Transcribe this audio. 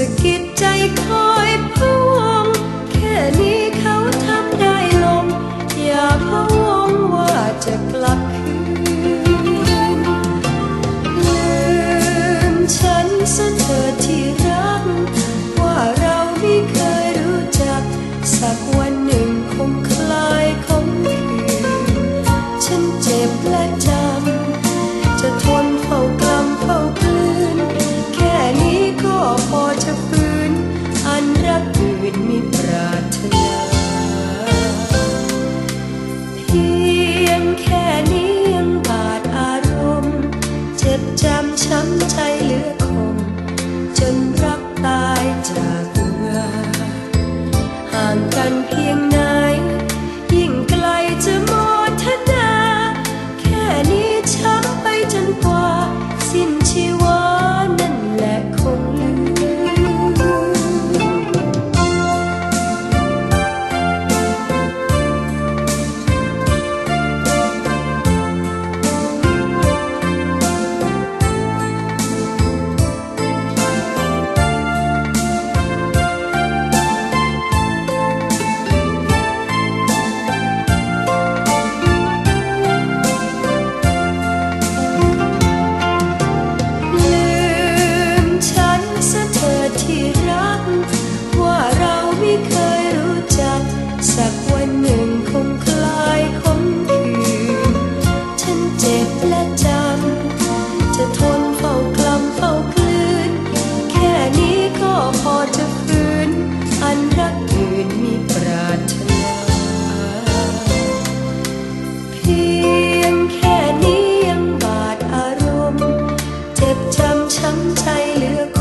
sé จ เจ็บช้ำช้ำใจเหลือ